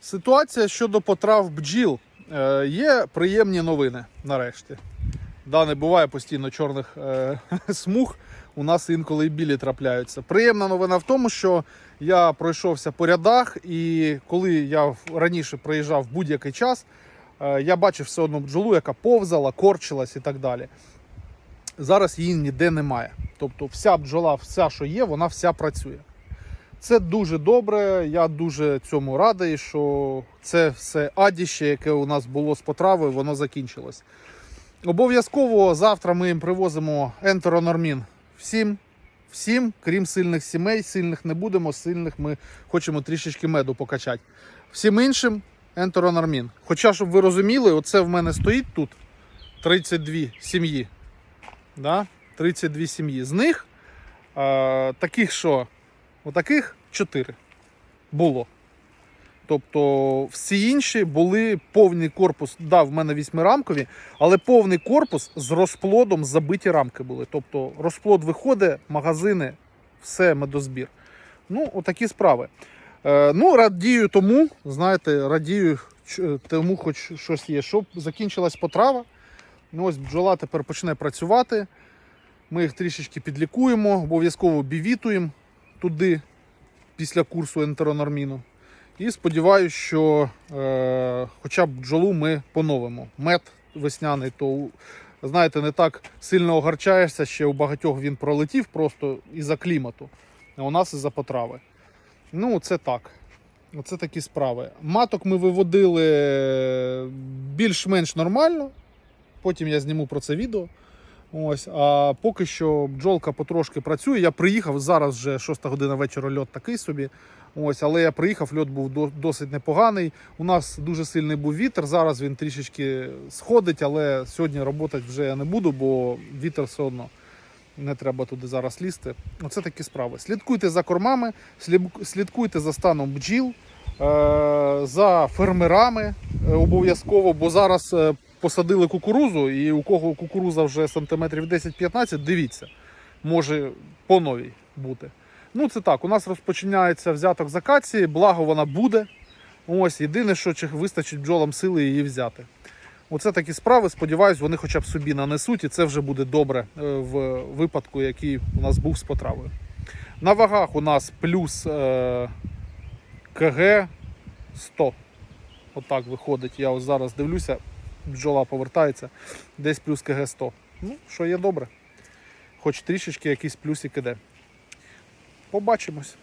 Ситуація щодо потрав бджіл. Е, Є приємні новини нарешті. Да, не буває постійно чорних е, смуг. У нас інколи і білі трапляються. Приємна новина в тому, що я пройшовся по рядах, і коли я раніше приїжджав в будь-який час, е, я бачив все одну бджолу, яка повзала, корчилась і так далі. Зараз її ніде немає. Тобто, вся бджола, вся, що є, вона вся працює. Це дуже добре. Я дуже цьому радий, що це все адіще, яке у нас було з потравою, воно закінчилось. Обов'язково завтра ми їм привозимо ентеронормін всім, всім, крім сильних сімей. Сильних не будемо, сильних ми хочемо трішечки меду покачати. Всім іншим ентеронормін. Хоча, щоб ви розуміли, оце в мене стоїть тут 32 сім'ї. Да? 32 сім'ї. З них е, таких, що Отаких чотири було. Тобто всі інші були повний корпус. Да, в мене вісьмирамкові, але повний корпус з розплодом забиті рамки були. Тобто розплод виходить, магазини, все медозбір. Ну, отакі справи. Е, ну, радію тому, знаєте, радію тому, хоч щось є. Щоб закінчилась потрава. Ну, ось бджола тепер почне працювати. Ми їх трішечки підлікуємо, обов'язково бівітуємо туди після курсу ентеронорміну. І сподіваюся, що е, хоча б бджолу ми поновимо. Мед весняний, то знаєте, не так сильно огарчаєшся, ще у багатьох він пролетів просто із-за клімату, а у нас із-за потрави. Ну, це так. Оце такі справи. Маток ми виводили більш-менш нормально. Потім я зніму про це відео. Ось, а поки що бджолка потрошки працює. Я приїхав зараз вже 6 година вечора льот такий собі. Ось, але я приїхав, льот був досить непоганий. У нас дуже сильний був вітер. Зараз він трішечки сходить, але сьогодні працювати вже я не буду, бо вітер все одно не треба туди зараз лізти. Оце такі справи. Слідкуйте за кормами, слідкуйте за станом бджіл, е, за фермерами е, обов'язково, бо зараз е, посадили кукурузу, і у кого кукуруза вже сантиметрів 10-15, дивіться, може по новій бути. Ну, це так. У нас розпочинається взяток з акації, благо вона буде. Ось єдине, що чи вистачить бджолам сили її взяти. Оце такі справи. Сподіваюсь, вони хоча б собі нанесуть, і це вже буде добре е, в випадку, який у нас був з потравою. На вагах у нас плюс е, КГ 100. Отак виходить. Я ось зараз дивлюся, бджола повертається, десь плюс КГ 100. Ну, що є добре. Хоч трішечки якийсь плюсик іде. Побачимось.